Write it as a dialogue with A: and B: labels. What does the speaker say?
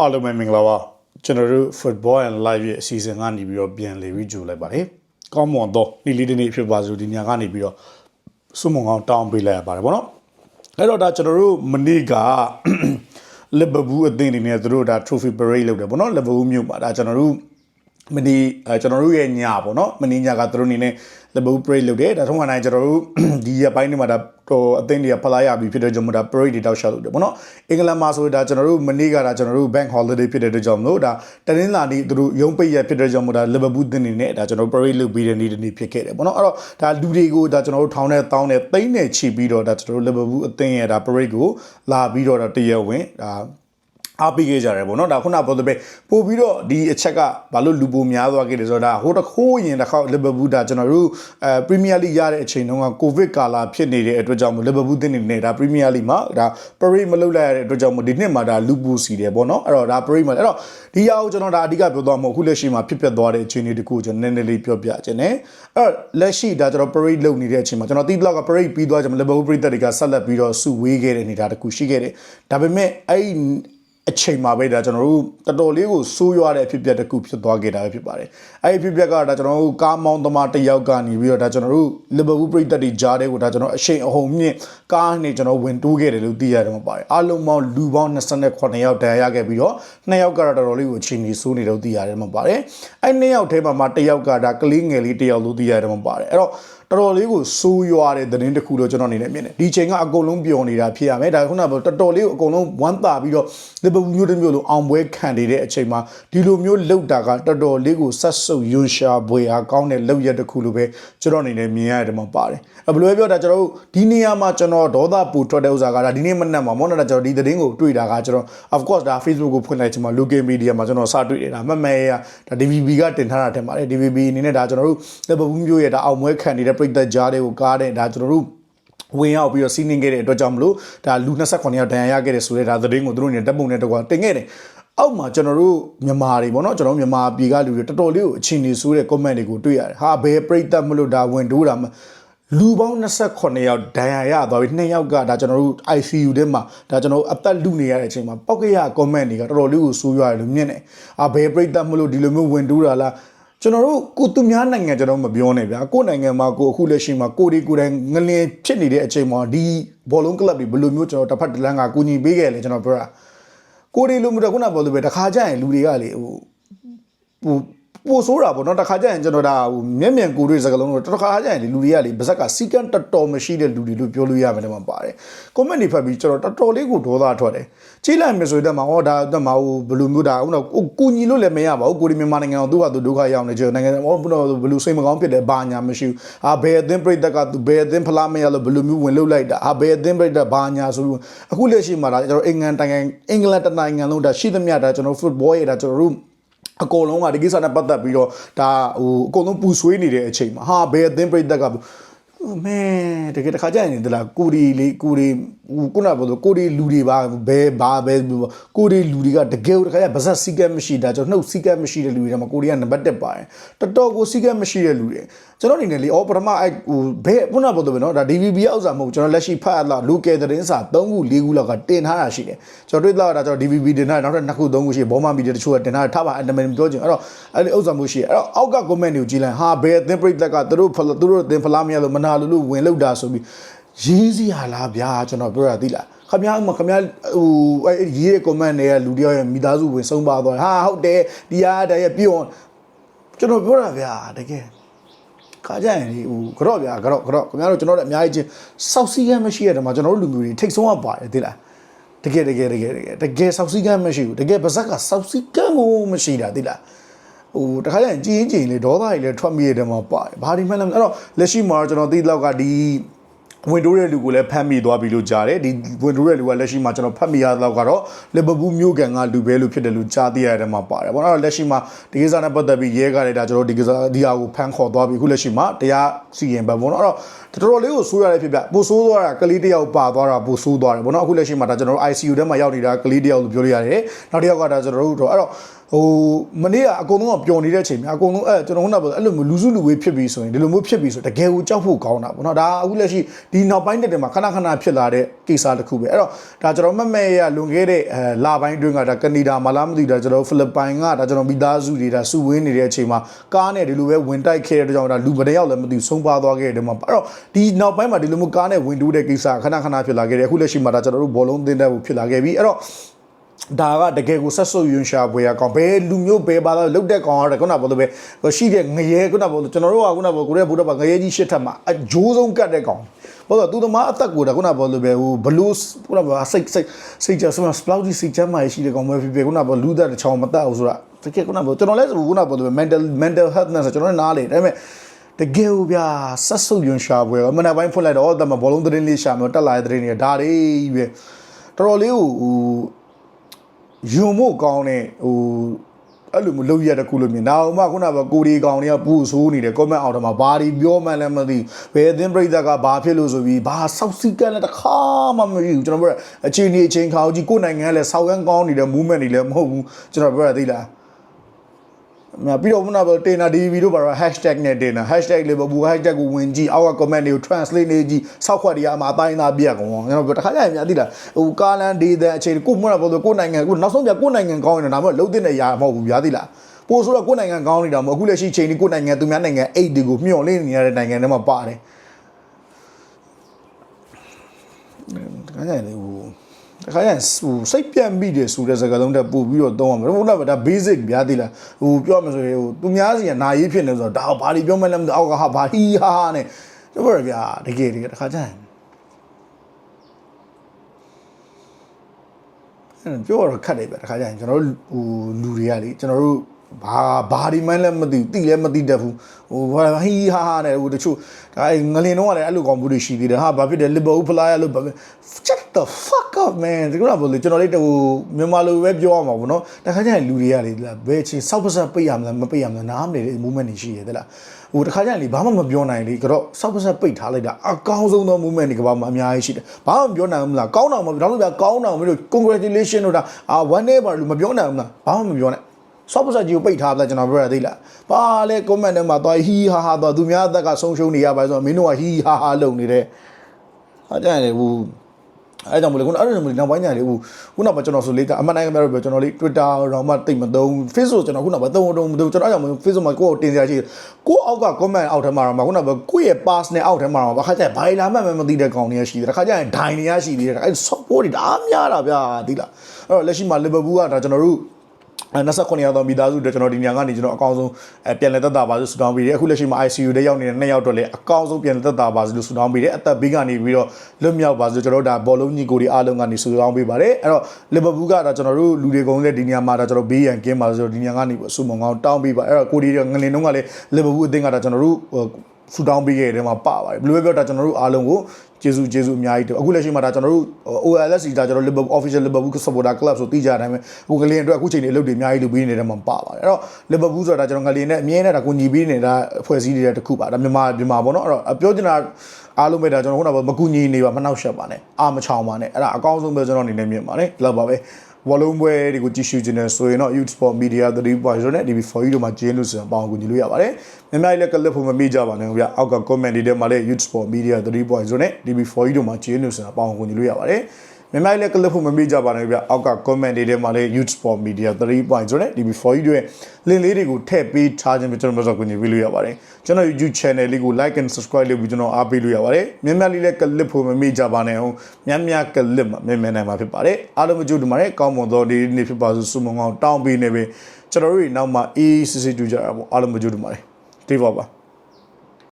A: အားလုံးပဲမင်္ဂလာပါကျွန်တော်တို့ Football and Live ရဲ့အစီအစဉ်ကနေပြီးတော့ပြန်လည်ပြီးကြိုလိုက်ပါတယ်ကောင်းမွန်တော့နေ့လေးတစ်နေ့ဖြစ်ပါစို့ဒီညကနေပြီးတော့စုံမုံအောင်တောင်းပေးလိုက်ရပါတယ်ဗောနော်အဲ့တော့ဒါကျွန်တော်တို့မနေ့ကလီဗာပူးအသင်းအနေနဲ့သူတို့ဒါ trophy parade လုပ်တယ်ဗောနော်လီဗာပူးမြို့မှာဒါကျွန်တော်တို့ မနေ့အဲကျွန်တော်တို့ရဲ့ညပေါ့နော်မနေ့ညကသူတို့အနေနဲ့လီဗာပူး parade လုပ်တယ်ဒါထုံးကနိုင်ကျွန်တော်တို့ဒီရက်ပိုင်းတွေမှာဒါဟိုအသင်းတွေကဖလာရပြီဖြစ်တဲ့ကြောင့်မို့ဒါ parade တွေတောက်ရှောက်လုပ်တယ်ပေါ့နော်အင်္ဂလန်မှာဆိုဒါကျွန်တော်တို့မနေ့ကဒါကျွန်တော်တို့ bank holiday ဖြစ်တဲ့အတွက်ကြောင့်မို့ဒါတနင်္လာနေ့သူတို့ရုံးပိတ်ရက်ဖြစ်တဲ့ကြောင့်မို့ဒါ liverpool သင်းနေနဲ့ဒါကျွန်တော်တို့ parade လုပ်ပြီးတဲ့နေ့တစ်နေ့ဖြစ်ခဲ့တယ်ပေါ့နော်အဲ့တော့ဒါလူတွေကိုဒါကျွန်တော်တို့ထောင်းနဲ့တောင်းနဲ့သိန်းနဲ့ချီပြီးတော့ဒါကျွန်တော်တို့ liverpool အသင်းရဲ့ဒါ parade ကိုလာပြီးတော့ဒါတရက်ဝင်ဒါ အားပေးခဲ့ကြတယ်ပေါ့နော်ဒါခုနပြောတဲ့ပဲပို့ပြီးတော့ဒီအချက်ကဘာလို့လူပိုများသွားခဲ့တယ်ဆိုတော့ဒါဟိုတခိုးရင်တစ်ခေါက်လီဗာပူးဒါကျွန်တော်တို့အဲပရီးမီးယားလိရတဲ့အချိန်တုန်းကကိုဗစ်ကာလာဖြစ်နေတဲ့အတွက်ကြောင့်မို့လီဗာပူးတင်းနေနေဒါပရီးမီးယားလိမှာဒါပရိမလုပ်လိုက်ရတဲ့အတွက်ကြောင့်မို့ဒီနှစ်မှာဒါလူပူစီတယ်ပေါ့နော်အဲ့တော့ဒါပရိမအဲ့တော့ဒီအရာကိုကျွန်တော်ဒါအဓိကပြောသွားမှာအခုလက်ရှိမှာဖြစ်ပျက်သွားတဲ့အခြေအနေတခုကိုကျွန်တော်နည်းနည်းလေးပြောပြခြင်းနဲ့အဲ့တော့လက်ရှိဒါကျွန်တော်ပရိလုပ်နေတဲ့အချိန်မှာကျွန်တော်တီးဘလောက်ကပရိပြီးသွားကြမှာလီဗာပူးပရိသတ်တွေကဆက်လက်ပြီးတော့စုဝေးခဲ့တဲ့နေတာတခုရှိခဲ့တယ်ဒါပေမဲ့အဲ့ဒီ အချိန်မှာပဲဒါကျွန်တော်တို့တော်တော်လေးကိုစိုးရွားတဲ့အဖြစ်အပျက်တစ်ခုဖြစ်သွားခဲ့တာပဲဖြစ်ပါတယ်။အဲ့ဒီအဖြစ်အပျက်ကဒါကျွန်တော်တို့ကားမောင်းသမားတစ်ယောက်ကနေပြီးတော့ဒါကျွန်တော်တို့လီဗာပူးပရိသတ်တွေကြားတဲ့ကိုဒါကျွန်တော်အရှိန်အဟုန်မြင့်ကားနဲ့ကျွန်တော်ဝင်တိုးခဲ့တယ်လို့သိရတယ်မှာပါတယ်။အားလုံးပေါင်းလူပေါင်း28ယောက်တန်ရခဲ့ပြီးတော့2ယောက်ကတော့တော်တော်လေးကိုအချိန်ကြီးစိုးနေတော့သိရတယ်မှာပါတယ်။အဲ့2ယောက်ထဲမှာမှတစ်ယောက်ကဒါကလေးငယ်လေးတစ်ယောက်လို့သိရတယ်မှာပါတယ်။အဲ့တော့ တော်တော်လေးကိုစိုးရွားတဲ့သတင်းတစ်ခုတော့ကျွန်တော်အနေနဲ့မြင်တယ်ဒီချိန်ကအကုန်လုံးပျော်နေတာဖြစ်ရမယ်ဒါခုနကတော်တော်လေးကိုအကုန်လုံးဝမ်းသာပြီးတော့လီဗာပူးမျိုးတစ်မျိုးလိုအောင်ပွဲခံနေတဲ့အချိန်မှာဒီလိုမျိုးလှုပ်တာကတော်တော်လေးကိုဆက်ဆုပ်ယွန်ရှာပွေအားကောင်းတဲ့လှုပ်ရက်တစ်ခုလိုပဲကျွန်တော်အနေနဲ့မြင်ရတယ်မှာပါတယ်အဘယ်လိုပဲပြောတာကျွန်တော်တို့ဒီနေရာမှာကျွန်တော်ဒေါသပူထွက်တဲ့ဥစ္စာကဒါဒီနေ့မနက်မှာမော်နာကျွန်တော်ဒီသတင်းကိုတွေ့တာကကျွန်တော် of course ဒါ Facebook ကိုဖွင့်လိုက်ချင်မှာ local media မှာကျွန်တော်စတွေ့တယ်ဒါမမဲရဒါ DVB ကတင်ထားတာထင်ပါတယ် DVB အနေနဲ့ဒါကျွန်တော်တို့လီဗာပူးမျိုးရဲ့ဒါအောင်ပွဲခံနေတဲ့ပြည်သက်ကြားတွေကိုကားတဲ့ဒါကျွန်တော်တို့ဝင်ရောက်ပြီးတော့စီးနင်းခဲ့တဲ့အတွက်ကြောင့်မလို့ဒါလူ28ယောက်ဒဏ်ရာရခဲ့တဲ့ဆိုတဲ့ဒါသတင်းကိုသူတို့နေတပ်ပုံနဲ့တကွာတင်ခဲ့တယ်အောက်မှာကျွန်တော်တို့မြန်မာတွေပေါ့နော်ကျွန်တော်မြန်မာပြည်ကလူတွေတော်တော်လေးကိုအချင်းနေဆိုးတဲ့ comment တွေကိုတွေ့ရတယ်ဟာဘယ်ပြိသက်မလို့ဒါဝင်တိုးတာမလူပေါင်း28ယောက်ဒဏ်ရာရသွားပြီ2ယောက်ကဒါကျွန်တော်တို့ ICU ထဲမှာဒါကျွန်တော်တို့အသက်လူနေရတဲ့အချိန်မှာပောက်ကရ comment တွေကတော်တော်လေးကိုဆိုးရွားတယ်လို့မြင်တယ်အာဘယ်ပြိသက်မလို့ဒီလိုမျိုးဝင်တိုးတာလား ကျွန်တော်တို့ကိုသူများနိုင်ငံကျွန်တော်မပြောနဲ့ဗျာကိုယ်နိုင်ငံမှာကိုအခုလက်ရှိမှာကိုဒီကိုယ်တိုင်ငလင်ဖြစ်နေတဲ့အချိန်မှာဒီဘောလုံးကလပ်တွေဘယ်လိုမျိုးကျွန်တော်တစ်ဖက်တစ်လမ်းကကူညီပေးခဲ့လဲကျွန်တော်ပြောတာကိုဒီလိုမျိုးတော့ခုနပြောလို့ပဲတခါကျရင်လူတွေကလေဟိုဟို ပိုဆိုးတာပေါ့နော်တခါကျရင်ကျွန်တော်ဒါဟိုမျက်မြန်ကိုယ်တွေစကားလုံးတော့တခါကျရင်လေလူတွေကလေဗဇက်ကစီကန်းတော်တော်မရှိတဲ့လူတွေလို့ပြောလို့ရမယ်တမပါတယ်ကွန်မန့်တွေဖတ်ပြီးကျွန်တော်တော်တော်လေးကိုဒေါသထွက်တယ်ကြီးလိုက်မယ်ဆိုရင်တမဟောဒါတမဟိုဘယ်လိုမျိုးဒါဟိုတော့ကိုညီလို့လည်းမရပါဘူးကိုဒီမြန်မာနိုင်ငံတော်သူ့ဟာသူဒုက္ခရောက်နေကြနိုင်ငံဟောဘယ်လိုဘယ်လိုစိတ်မကောင်းဖြစ်တယ်ဘာညာမရှိဘူးအာဘယ်အသင်းပြိတ္တကသူဘယ်အသင်းဖလားမရလို့ဘယ်လိုမျိုးဝင်လုလိုက်တာအာဘယ်အသင်းပြိတ္တဘာညာဆိုပြီးအခုလက်ရှိမှာဒါကျွန်တော်အင်္ဂလန်တိုင်းအင်္ဂလန်တနိုင်ငံလုံးဒါရှိသမျှဒါကျွန်တော် football ရဲ့ဒါကျွန်တော်တို့ အကုန်လုံးကဒီကိစ္စနဲ့ပတ်သက်ပြီးတော့ဒါဟိုအကုန်လုံးပူဆွေးနေတဲ့အချိန်မှာဟာဘယ်အသင်းပြိတ္တကမဲတကယ်တခါကြရင်တလားကိုဒီလေးကိုဒီခုနကပြောလို့ကိုဒီလူတွေပါဘဲဘာဘဲကိုဒီလူတွေကတကယ်တခါကျဗဇက်စီကက်မရှိတာကျွန်တော်နှုတ်စီကက်မရှိတဲ့လူတွေထဲမှာကိုဒီကနံပါတ်1ပါတယ်တော်တော်ကိုစီကက်မရှိတဲ့လူတွေ ကျွန်တော်အနေနဲ့လေအော်ပထမအဲ့ဟိုဘယ်ခုနပေါ်တော့ပဲနော်ဒါ DVB ရောက်စားမဟုတ်ကျွန်တော်လက်ရှိဖတ်အပ်လာလူကယ်သတင်းစာ3ခု4ခုလောက်ကတင်ထားတာရှိတယ်ကျွန်တော်တွေ့လာတာကျွန်တော် DVB တင်ထားနောက်ထပ်2ခု3ခုရှိဘောမမီဒီယာတချို့ကတင်ထားထားပါအန်တမန်ပြောချင်အဲ့တော့အဲ့ဒီဥစ္စာမျိုးရှိအဲ့တော့အောက်က comment တွေကိုကြည့်လိုက်ဟာဘယ်အသင်းပရိသတ်ကသူတို့သူတို့အသင်းဖလားမရလို့မနာလို့လို့ဝင်လောက်တာဆိုပြီးရေးစရာလားဗျာကျွန်တော်ပြောရသေးလားခမရမခမရဟိုအဲ့ရေးတဲ့ comment တွေကလူတယောက်ရဲ့မိသားစုဝင်ဆုံးပါသွားဟာဟုတ်တယ်ဒီဟာတည်းပြည့်အောင်ကျွန်တော်ပြောတာဗျာတကယ် ခါကြရင်ဒီဟိုကြော့ဗျာကြော့ကြော့ခင်ဗျားတို့ကျွန်တော်တို့အများကြီးချင်းစောက်စီးကမ်းမရှိရတဲ့မှာကျွန်တော်တို့လူမျိုးတွေထိတ်ဆုံးရပါတယ်သိလားတကယ်တကယ်တကယ်တကယ်တကယ်စောက်စီးကမ်းမရှိဘူးတကယ်ပါဇက်ကစောက်စီးကမ်းကိုမရှိတာသိလားဟိုတခါကျရင်ကြည်ရင်ကြည်ရင်လေဒေါသကြီးလေထွက်မိရတဲ့မှာပါတယ်ဘာဒီမှလည်းအဲ့တော့လက်ရှိမှာကျွန်တော်သိလောက်ကဒီ ဝင်တိုးတဲ့လူကိုလည်းဖမ်းမိသွားပြီလို့ကြားတယ်ဒီဝင်တိုးတဲ့လူကလက်ရှိမှာကျွန်တော်ဖတ်မိရတော့ကတော့လီဗာပူးမျိုးကန်ကလူပဲလို့ဖြစ်တယ်လို့ကြားသိရတဲ့မှာပါတယ်ဘောနော်လက်ရှိမှာဒီကိစ္စနဲ့ပတ်သက်ပြီးရဲကလည်းဒါကျွန်တော်ဒီကိစ္စဒီဟာကိုဖမ်းခေါ်သွားပြီအခုလက်ရှိမှာတရားစီရင်ပဲဘောနော်အဲ့တော့တော်တော်လေးကိုဆိုးရတဲ့ဖြစ်ပြပိုဆိုးသွားတာကလေးတစ်ယောက်ပါသွားတာပိုဆိုးသွားတယ်ဗောနော်အခုလက်ရှိမှာဒါကျွန်တော်တို့ ICU ထဲမှာရောက်နေတာကလေးတစ်ယောက်လို့ပြောလို့ရတယ်နောက်တစ်ယောက်ကဒါကျွန်တော်တို့တော့အဲ့တော့ ဟိုမနေ့ကအကုန်လုံးကပျော်နေတဲ့အချိန်မှာအကုန်လုံးအဲ့ကျွန်တော်ခုနကပြောအဲ့လိုမျိုးလူစုလူဝေးဖြစ်ပြီးဆိုရင်ဒီလိုမျိုးဖြစ်ပြီးဆိုတကယ်ကိုကြောက်ဖို့ကောင်းတာဗောနော်ဒါအခုလက်ရှိဒီနောက်ပိုင်းတက်တယ်မှာခဏခဏဖြစ်လာတဲ့ကိစ္စတစ်ခုပဲအဲ့တော့ဒါကျွန်တော်မမဲ့ရလွန်ခဲ့တဲ့အဲလာပိုင်းအတွင်းကဒါကနေဒါမလားမသိဘူးဒါကျွန်တော်ဖိလစ်ပိုင်ကဒါကျွန်တော်မိသားစုတွေဒါစုဝေးနေတဲ့အချိန်မှာကားနဲ့ဒီလိုပဲဝင်တိုက်ခဲ့တဲ့ကြောင့်ဒါလူဗတဲ့ယောက်လည်းမသိဘူးဆုံးပါသွားခဲ့တဲ့မှာအဲ့တော့ဒီနောက်ပိုင်းမှာဒီလိုမျိုးကားနဲ့ဝင်တိုးတဲ့ကိစ္စခဏခဏဖြစ်လာခဲ့တယ်အခုလက်ရှိမှာဒါကျွန်တော်တို့ဘောလုံးသင်းတဲ့ဘူးဖြစ်လာခဲ့ပြီအဲ့တော့ ဒါကတကယ်ကိုဆက်ဆုပ်ယွန်းရှာပွဲရကောင်ဘယ်လူမျိုးဘယ်ပါတော့လုတ်တဲ့ကောင်ရတယ်ခုနကပြောလို့ပဲရှိတဲ့ငရဲခုနကပြောလို့ကျွန်တော်တို့ကခုနကပြောကိုရဲဘုရားပါငရဲကြီးရှစ်ထက်မှာအဂျိုးဆုံးကတ်တဲ့ကောင်ဘာလို့သူသမားအသက်ကိုဒါခုနကပြောလို့ပဲဟိုဘလူးခုနကပြောစိတ်စိတ်စိတ်ကြဆမစပလောက်ကြီးစိတ်ချမ်းမာရှိတဲ့ကောင်ပဲဖြစ်ဖြစ်ခုနကပြောလူသက်တစ်ချောင်းမတက်အောင်ဆိုတာတကယ်ခုနကပြောကျွန်တော်လည်းခုနကပြောလို့ပဲ mental mental health နဲ့ဆိုကျွန်တော်လည်းနားလေဒါပေမဲ့တကယ်ဗျာဆက်ဆုပ်ယွန်းရှာပွဲမနေ့ပိုင်းဖွင့်လိုက်တော့တမဘောလုံးသတင်းလေးရှာမျိုးတက်လာတဲ့သတင်းတွေဒါတွေပဲတော်တော်လေးကိုဟို ယုံမို့ကောင်းတဲ့ဟိုအဲ့လိုမျိုးလုပ်ရတဲ့ခုလိုမျိုးနောက်မှခုနကကိုဒီကောင်တွေကပူဆိုးနေတယ် comment အောက်ထဲမှာဘာဒီပြောမှန်းလည်းမသိဘယ်အသင်းပြိဿကဘာဖြစ်လို့ဆိုပြီးဘာစောက်စီကန်းလည်းတစ်ခါမှမသိဘူးကျွန်တော်ပြောအချိန်ဒီအချိန်ခါကြီးကိုယ်နိုင်ငံကလည်းစောက်ရမ်းကောင်းနေတဲ့ movement တွေလည်းမဟုတ်ဘူးကျွန်တော်ပြောရသေးလားမ ပြီးတော့ခုနကတင်နာဒီဗီတို့ပါတော့ hashtag နဲ့တင်နာ hashtag liverpool hashtag ကိုဝင်ကြည့်အောက်က comment တွေကို translate နေကြည့်စောက်ခွက်တွေအမှာအတိုင်းသားပြက်ကောင်ကျွန်တော်ပြောတခါကြရင်များသိလားဟိုကာလန်ဒေသအချိန်ကိုမှုနပြောလို့ကိုနိုင်ငံကိုနောက်ဆုံးပြကိုနိုင်ငံကောင်းနေတာဒါမှမဟုတ်လုံးတင်နေရမဟုတ်ဘူးများသိလားပို့ဆိုတော့ကိုနိုင်ငံကောင်းနေတာမဟုတ်အခုလက်ရှိချိန်ဒီကိုနိုင်ငံသူများနိုင်ငံအိတ်တွေကိုမျှော်လင့်နေရတဲ့နိုင်ငံတွေမှာပါတယ်တခါကြရင်လေဟို တခါကျရင်ဟိုစိတ်ပြတ်မိတယ်ဆိုတဲ့စကားလုံးတက်ပို့ပြီးတော့သုံးအောင်ဘုရားကဒါ basic ဗျာသိလားဟိုပြောမှဆိုရင်ဟိုသူများစီကနာရေးဖြစ်နေဆိုတော့ဒါဘာတွေပြောမှလည်းမသိအောက်ကဟာဘာဟီဟာဟာနဲ့ပြောရဗျာတကယ်တကယ်တခါကျရင်အဲ့ပြောရတော့ခက်တယ်ဗျတခါကျရင်ကျွန်တော်တို့ဟိုလူတွေကလေကျွန်တော်တို့ ဘာဘာဒီမှန်းလည်းမသိဘူးတိလည်းမသိတတ်ဘူးဟိုဘာဟီဟာဟာနဲ့ဟိုတချို့ဒါငလင်တော့ကလည်းအဲ့လိုကောင်ဘူးတွေရှိသေးတယ်ဟာဘာဖြစ်တယ်လီဗာပူးဖလာရလို့ဘာ shut the fuck up man ဒီကတော့ဘလို့ကျွန်တော်လေးဟိုမြန်မာလိုပဲပြောရမှာပေါ့နော်တခါကျရင်လူတွေကလေဘယ်ချင်းစောက်ပစက်ပိတ်ရမလားမပိတ်ရမလားနားမနေတဲ့ movement တွေရှိရတယ်လားဟိုတခါကျရင်လေဘာမှမပြောနိုင်လေကတော့စောက်ပစက်ပိတ်ထားလိုက်တာအကောင်းဆုံးသော movement တွေကဘာမှအများကြီးရှိတယ်ဘာမှမပြောနိုင်ဘူးလားကောင်းတော့မပြောလို့ပြကောင်းတော့မလို့ congratulation တို့ဒါအာ one day ပါလို့မပြောနိုင်ဘူးလားဘာမှမပြောနိုင် ဆော့ပစကြီးကိုပိတ်ထားပလားကျွန်တော်ပြောရသေးလားဘာလဲ comment ထဲမှာသွားဟီဟာဟာသွားသူများအသက်ကဆုံးရှုံးနေရပါဆိုတော့မင်းတို့ကဟီဟာဟာလုပ်နေတယ်အားကြတယ်ဟိုအဲကြောင့်မလို့ခုနအဲ့လိုမျိုးနောက်ပိုင်းညာလေးဟိုခုနကကျွန်တော်ဆိုလေးကအမှန်တိုင်းကပြောကျွန်တော်လေး Twitter တော့မှတိတ်မသုံး Facebook ကျွန်တော်ခုနကမသုံးတော့မသုံးကျွန်တော်အဲ့ကြောင့်မလို့ Facebook မှာကိုယ့်ကိုတင်စရာရှိတယ်ကိုယ့်အောက်က comment အောက်ထဲမှာတော့မှခုနကကိုယ့်ရဲ့ pass နဲ့အောက်ထဲမှာတော့ဘာခါကျရင်ဘာလာမှမသိတဲ့ကောင်တွေရှိတယ်တခါကျရင်ဒိုင်တွေရရှိသေးတယ်အဲ့ support တွေဒါများတာဗျာဒီလားအဲ့တော့လက်ရှိမှာ Liverpool ကဒါကျွန်တော်တို့အဲ 29ရောက်တော့မိသားစုတွေကျွန်တော်ဒီညကနေကျွန်တော်အကောင်းဆုံးအဲပြန်လည်သက်သာပါစေဆုတောင်းပေးတယ်အခုလက်ရှိမှာ ICU တွေရောက်နေတဲ့နှစ်ယောက်တော့လည်းအကောင်းဆုံးပြန်လည်သက်သာပါစေလို့ဆုတောင်းပေးတယ်အသက်ဘေးကနေပြီးတော့လွတ်မြောက်ပါစေကျွန်တော်တို့ဒါဘောလုံးညီကိုတွေအားလုံးကနေဆုတောင်းပေးပါတယ်အဲ့တော့လီဗာပူးကဒါကျွန်တော်တို့လူတွေကုန်တဲ့ဒီညမှာဒါကျွန်တော်ဘေးရန်ကင်းပါစေဆိုတော့ဒီညကနေဆုမွန်ကောင်းတောင်းပေးပါအဲ့တော့ကိုဒီငလင်တုံးကလည်းလီဗာပူးအသင်းကဒါကျွန်တော်တို့ ဆူတောင်းပေးခဲ့တဲ့မှာပါပါတယ်ဘယ်လိုပဲပြောတာကျွန်တော်တို့အားလုံးကိုကျေးဇူးကျေးဇူးအများကြီးတင်အခုလက်ရှိမှာဒါကျွန်တော်တို့ OLS ဒါကျွန်တော် Liverpool Official Liverpool Supporter Club ဆိုသိကြတဲ့အတိုင်းပဲအခုငလင်အတွက်အခုချိန်နေအလုပ်တွေအများကြီးလုပ်ပေးနေတဲ့မှာပါပါတယ်အဲ့တော့ Liverpool ဆိုတာကျွန်တော်ငလင်နဲ့အမြဲတမ်းဒါကိုညီပေးနေတာအဖွဲ့အစည်းတွေတခုပါဒါမြန်မာမြန်မာပေါ့နော်အဲ့တော့ပြောချင်တာအားလုံးပဲဒါကျွန်တော်ခုနကမကူညီနေပါမနှောက်ရှက်ပါနဲ့အာမချောင်ပါနဲ့အဲ့ဒါအကောင်းဆုံးပဲကျွန်တော်အနေနဲ့မြင်ပါတယ်ဒီလောက်ပါပဲ ဝလုံးပွဲတွေကိုကြည့်ရှုခြင်းနဲ့ဆိုရင်တော့ Youth Sport Media 3.0နဲ့ DB4 တို့မှာကျင်းလို့ဆိုရင်ပေါင်းကူညီလို့ရပါတယ်။မြန်မာပြည်လည်းကလစ်ဖို့မမေ့ကြပါနဲ့ဗျ။အောက်က comment တွေထဲမှာလည်း Youth Sport Media 3.0နဲ့ DB4 တို့မှာကျင်းလို့ဆိုရင်ပေါင်းကူညီလို့ရပါတယ်။ မြန်မာပြည်လည်းကလစ်ဖို့မမေ့ကြပါနဲ့ဗျ။အောက်က comment တွေထဲမှာလည်း Youth Sport Media 3.0နဲ့ DB4 တို့ရဲ့ link လေးတွေကိုထည့်ပေးထားခြင်းပဲကျွန်တော်တို့ဆိုကူညီပေးလို့ရပါတယ်။ကျွန်တော် YouTube channel လေးကို like and subscribe လုပ်ပြီးကျွန်တော်အားပေးလို့ရပါတယ်။မြန်မာပြည်လည်းကလစ်ဖို့မမေ့ကြပါနဲ့ဟုတ်။များများကလစ်မှာမြန်မြန်နိုင်မှာဖြစ်ပါတယ်။အားလုံးကြိုးတူပါတယ်။ကောင်းမွန်သောဒီနေ့ဖြစ်ပါစို့ဆုမွန်ကောင်းတောင်းပေးနေပြီ။ကျွန်တော်တို့နောက်မှာအေးစစ်စစ်တူကြတာပေါ့အားလုံးကြိုးတူပါတယ်။ဒီပါပါ။